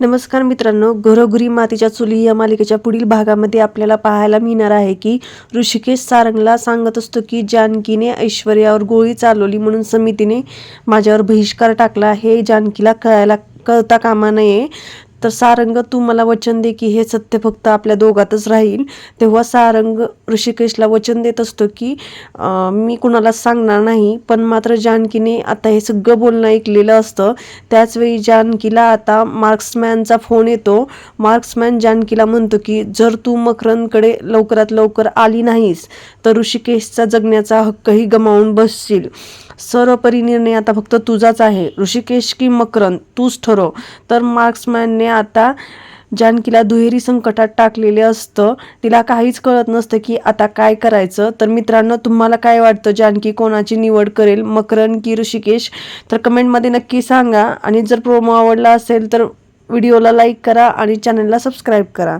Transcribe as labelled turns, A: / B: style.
A: नमस्कार मित्रांनो घरोघरी मातीच्या चुली या मालिकेच्या पुढील भागामध्ये आपल्याला पाहायला मिळणार आहे की ऋषिकेश सारंगला सांगत असतो की जानकीने ऐश्वर्यावर गोळी चालवली म्हणून समितीने माझ्यावर बहिष्कार टाकला. हे जानकीला कळायला कळता कामा नये. तर सारंग तू मला वचन दे की हे सत्य फक्त आपल्या दोघातच राहील. तेव्हा सारंग ऋषिकेशला वचन देत असतो की मी कुणाला सांगणार नाही पण मात्र जानकीने आता हे सगळं बोलणं ऐकलेलं असतं. त्याचवेळी जानकीला आता मार्क्समॅनचा फोन येतो. मार्क्समॅन जानकीला म्हणतो की जर तू मकरंदकडे लवकरात लवकर आली नाहीस तर ऋषिकेशचा जगण्याचा हक्कही गमावून बसशील. सर्वपरी निर्णय आता फक्त तुझाच आहे. ऋषिकेश की मकरंद तूच ठरव. तर मार्क्समॅनने आता जानकीला दुहेरी संकटात टाकलेले असतं. तिला काहीच कळत नसतं की आता काय करायचं. तर मित्रांनो तुम्हाला काय वाटतं? जानकी कोणाची निवड करेल? मकरन की ऋषिकेश? तर कमेंटमध्ये नक्की सांगा. आणि जर प्रोमो आवडला असेल तर व्हिडिओला लाईक करा आणि चॅनलला सबस्क्राईब करा.